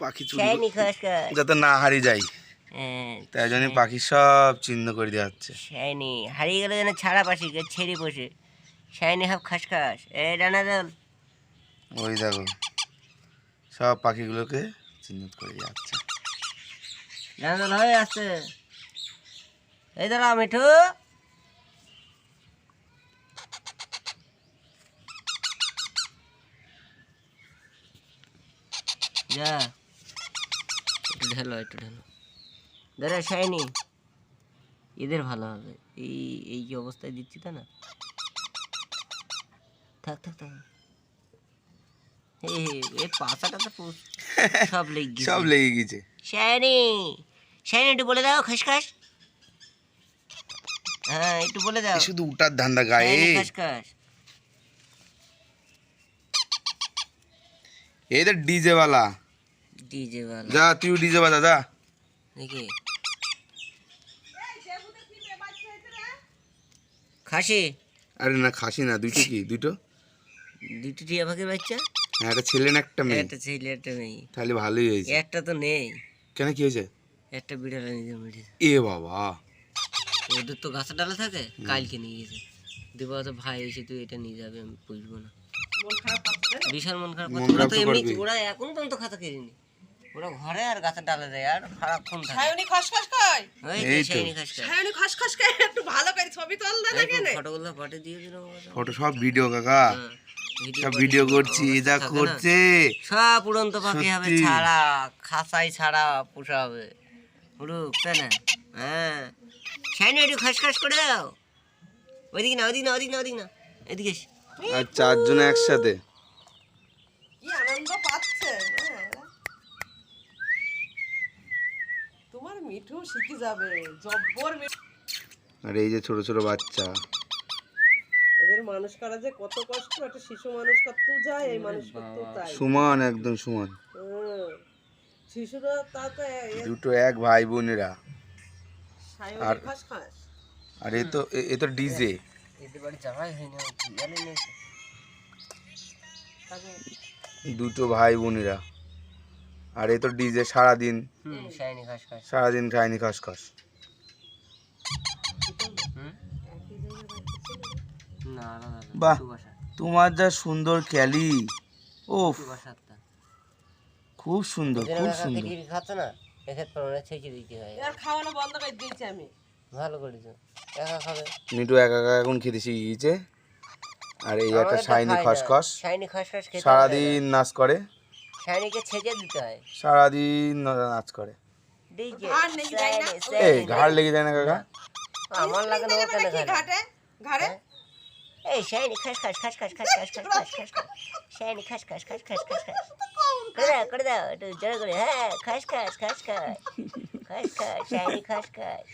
পাখি চুরি যাতে না হারিয়ে যায় হ্যাঁ তাই জন্য পাখি সব চিহ্ন করে দেওয়া হচ্ছে শাইনি হারিয়ে গেলে যেন ছাড়া পাশি ছেড়ে বসে। শাইনি হাফ খাসখাস এ ডানা দল ওই দেখো সব পাখিগুলোকে চিহ্নিত করে দেওয়া হচ্ছে ডানা দল হয়ে আসছে। এই দাঁড়া মিঠু। যা। একটু ঢেলো একটু ঢেলো। দাঁড়া শাইনি এদের ভালো হবে। এই এই যে অবস্থায় দিচ্ছি তা না? থাক থাক থাক। এই এই তো সব লেগে গেছে। সব লেগে গেছে। শাইনি শাইনি একটু বলে দাও খসখস হ্যাঁ একটু বলে দাও। শুধু উটার ধান্দা গায়ে। শাইনি খসখস এদের ডিজে वाला ডিজে वाला যা তুই ডিজে বাজা যা। দেখি। খাসি? আরে না খাসি না দুইটো কি? দুটো দুটি টিয়া পাখির বাচ্চা? হ্যাঁ একটা ছেলে না একটা মেয়ে। একটা ছেলে একটা মেয়ে। তাহলে ভালোই হয়েছে। একটা তো নেই। কেন কি হয়েছে? একটা বিড়াল নিজে মেরেছে। এ বাবা। ওদের তো গাছের ডালে থাকে? কালকে নিয়ে গেছে। দেবো তো ভাই এসে তুই এটা নিয়ে যাবে আমি বুঝব না। বিশাল মন খারাপ করছে। ওরা তো এমনি ওরা এখন পর্যন্ত খাতা কেড়েনি ওরা ঘরে আর গাছের ডালে যায় আর সারাক্ষণ থাকে। সায়নি খসখস কয়? ওই এই তো। সেই খাস সায়নি খসখস কয়? একটু ভালো করে ছবি তোল না দেখে নে। ফটোগুলো পাঠিয়ে দিয়ে দিল ফটো সব ভিডিও কাকা। সব ভিডিও করছি যা করছে। সব উড়ন্ত পাখি হবে ছাড়া খাসাই ছাড়া পোষা হবে। উড়ুক তাই না? হ্যাঁ। সাইনে একটু খাসখাস করে দাও। ওইদিকে না ওইদিকে না ওইদিকে না ওইদিকে না। এদিকে আর চারজন একসাথে। কি আনন্দ পাচ্ছে হ্যাঁ। তোমার মিঠু শিখে যাবে? জব্বর আর এই যে ছোট ছোট বাচ্চা। এদের মানুষ করা যে কত কষ্ট একটা শিশু মানুষ করতেও যায় এই মানুষ করতেও তাই। সমান একদম সমান। শিশুরা তা তো দুটো এক ভাই বোনেরা আর- আর এ তো এ- এ তো ডিজে। এদের বাড়ি যাওয়াই হয় না জানি না। দুটো ভাই বোনেরা আর এ তো ডিজে সারাদিন সারাদিন খায়নি খসখস। বাহ তোমার যা সুন্দর ক্যালি ও খুব সুন্দর খুব সুন্দর। না? একা খাবে? মিটু একা একা এখন আর এই একটা শাইনি সারাদিন নাচ করে। শাইনিকে ছেঁচে দিতে হয় সারাদিন না- নাচ করে। এই ঘাড় লেগে যায় না কাকা আমার লাগে না ও কেন কি ঘাটে ঘাড়ে এই শাইনি খাস খাস খাস খাস খাস খাস খাস খাস খাস খাস শাইনি খাস খাস খাস খাস খাস খাস করে দাও করে দাও একটু জোরে করে হ্যাঁ খাস খাস খাস খাস খাস খাস শাইনি খাস খাস